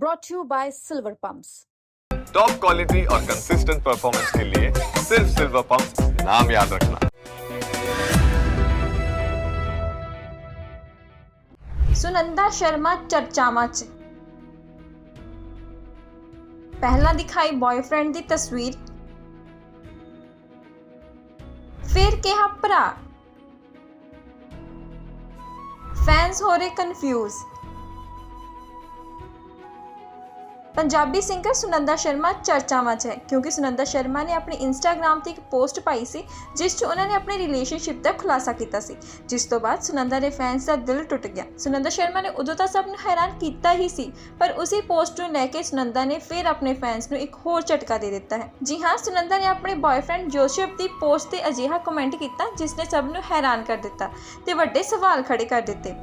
Brought you by silver pumps top quality और consistent performance के लिए सिर्फ़ सिल्वर पंप नाम याद रखना। सुनंदा शर्मा चर्चामा च। ਪਹਿਲਾਂ ਦਿਖਾਈ ਬॉयਫ੍ਰੈਂਡ ਦੀ ਤਸਵੀਰ ਫਿਰ ਕਿਹਾ ਭਰਾ ਫੈਨਸ ਹੋ ਰਹੇ ਕਨਫਿਊਜ਼ ਪੰਜਾਬੀ ਸਿੰਗਰ ਸੁਨੰਦਾ ਸ਼ਰਮਾ ਚਰਚਾਵਾਂ 'ਚ ਹੈ, ਕਿਉਂਕਿ ਸੁਨੰਦਾ ਸ਼ਰਮਾ ਨੇ ਆਪਣੀ ਇੰਸਟਾਗ੍ਰam ਤੇ ਇੱਕ ਪੋਸਟ ਪਾਈ ਸੀ, ਜਿਸ 'ਚ ਉਹਨਾਂ ਨੇ ਆਪਣੇ ਰਿਲੇਸ਼ਨਸ਼ਿਪ ਦਾ ਖੁਲਾਸਾ ਕੀਤਾ ਸੀ, ਜਿਸ ਤੋਂ ਬਾਅਦ ਸੁਨੰਦਾ ਦੇ ਫੈਨਸ ਦਾ ਦਿਲ ਟੁੱਟ ਗਿਆ। ਸੁਨੰਦਾ ਸ਼ਰਮਾ ਨੇ ਉਦੋਂ ਤਾਂ ਸਭ ਨੂੰ ਹੈਰਾਨ ਕੀਤਾ ਹੀ ਸੀ, ਪਰ ਉਸੇ ਪੋਸਟ ਨੂੰ ਲੈ ਕੇ ਸੁਨੰਦਾ ਨੇ ਫਿਰ ਆਪਣੇ ਫੈਨਸ ਨੂੰ ਇੱਕ ਹੋਰ ਝਟਕਾ ਦੇ ਦਿੱਤਾ ਹੈ। ਜੀ ਹਾਂ, ਸੁਨੰਦਾ ਨੇ ਆਪਣੇ ਬॉयਫ੍ਰੈਂਡ ਜੋਸ਼ਫ ਦੀ ਪੋਸਟ ਤੇ ਅਜਿਹਾ ਕਮੈਂਟ ਕੀਤਾ, ਜਿਸ ਨੇ ਸਭ ਨੂੰ ਹੈਰਾਨ ਕਰ ਦਿੱਤਾ ਤੇ ਵੱਡੇ ਸਵਾਲ ਖੜੇ ਕਰ ਦਿੱਤੇ।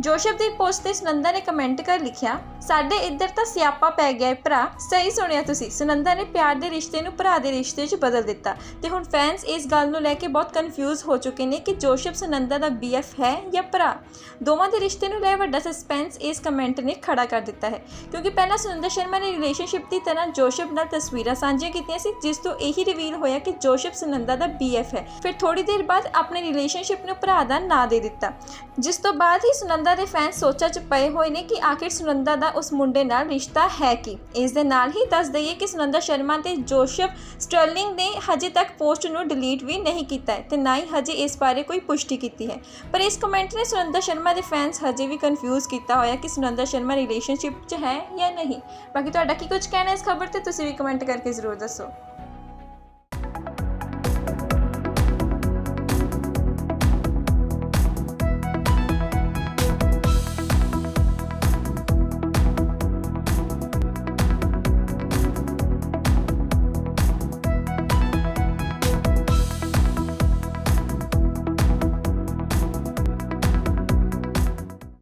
ਜੋਸ਼ਪ ਦੀ ਪੋਸਟ ਤੇ ਸੁਨੰਦਾ ਨੇ ਕਮੈਂਟ ਕਰ ਲਿਖਿਆ, ਸਾਡੇ ਇੱਧਰ ਤਾਂ ਸਿਆਪਾ ਪੈ ਗਿਆ ਏ ਭਰਾ। ਸਹੀ ਸੁਣਿਆ ਤੁਸੀਂ। ਸੁਨੰਦਾ ਨੇ ਪਿਆਰ ਦੇ ਰਿਸ਼ਤੇ ਨੂੰ ਭਰਾ ਦੇ ਰਿਸ਼ਤੇ 'ਚ ਬਦਲ ਦਿੱਤਾ। ਤੇ ਹੁਣ ਫੈਨਸ ਇਸ ਗੱਲ ਨੂੰ ਲੈ ਕੇ ਬਹੁਤ ਕਨਫਿਊਜ਼ ਹੋ ਚੁੱਕੇ ਨੇ ਕਿ ਜੋਸ਼ਪ ਸੁਨੰਦਾ ਦਾ ਬੀਐਫ ਹੈ ਜਾਂ ਭਰਾ? ਦੋਵਾਂ ਦੇ ਰਿਸ਼ਤੇ ਨੂੰ ਲੈ ਵੱਡਾ ਸਸਪੈਂਸ ਇਸ ਕਮੈਂਟ ਨੇ ਖੜਾ ਕਰ ਦਿੱਤਾ ਹੈ। ਕਿਉਂਕਿ ਪਹਿਲਾਂ ਸੁਨੰਦਾ ਸ਼ਰਮਾ ਨੇ ਰਿਲੇਸ਼ਨਸ਼ਿਪ ਦੀ ਤਰ੍ਹਾਂ ਜੋਸ਼ਪ ਨਾਲ ਤਸਵੀਰਾਂ ਸਾਂਝੀਆਂ ਕੀਤੀਆਂ ਸੀ, ਜਿਸ ਤੋਂ ਇਹੀ ਰਿਵੀਲ ਹੋਇਆ ਕਿ ਜੋਸ਼ਪ ਸੁਨੰਦਾ ਦਾ ਬੀਐਫ ਹੈ। ਫਿਰ ਥੋੜੀ ਦੇਰ ਬਾਅਦ ਆਪਣੇ ਰਿਲੇਸ਼ਨਸ਼ਿਪ ਨੂੰ ਭਰਾ ਦਾ ਨਾਂ ਦੇ ਦਿੱਤਾ। ਜਿਸ ਤੋਂ ਬਾਅਦ ਹੀ ਸੁਨੰਦਾ ਦੇ ਫੈਨਸ ਸੋਚਾਂ 'ਚ ਪਏ ਹੋਏ ਨੇ ਕਿ ਆਖਿਰ ਸੁਨੰਦਾ ਦਾ ਉਸ ਮੁੰਡੇ ਨਾਲ ਰਿਸ਼ਤਾ ਹੈ ਕੀ? ਇਸ ਦੇ ਨਾਲ ਹੀ ਦੱਸ ਦਈਏ ਕਿ ਸੁਨੰਦਾ ਸ਼ਰਮਾ ਤੇ ਜੋਸ਼ਪ ਸਟਰਲਿੰਗ ਨੇ ਹਜੇ ਤੱਕ ਪੋਸਟ ਨੂੰ ਡਿਲੀਟ ਵੀ ਨਹੀਂ ਕੀਤਾ ਹੈ ਤੇ ਨਾ ਹੀ ਹਜੇ ਇਸ ਬਾਰੇ ਕੋਈ ਪੁਸ਼ਟੀ ਕੀਤੀ ਹੈ। ਪਰ ਇਸ ਕਮੈਂਟ ਨੇ ਸੁਨੰਦਾ ਸ਼ਰਮਾ ਦੇ ਫੈਨਸ ਹਜੇ ਵੀ ਕਨਫਿਊਜ਼ ਕੀਤਾ ਹੋਇਆ ਕਿ ਸੁਨੰਦਾ ਸ਼ਰਮਾ ਰਿਲੇਸ਼ਨਸ਼ਿਪ 'ਚ ਹੈ ਜਾਂ ਨਹੀਂ। ਬਾਕੀ ਤੁਹਾਡਾ ਕੀ ਕੁਝ ਕਹਿਣਾ ਇਸ ਖਬਰ ਤੇ, ਤੁਸੀਂ ਵੀ ਕਮੈਂਟ ਕਰਕੇ ਜ਼ਰੂਰ ਦੱਸੋ।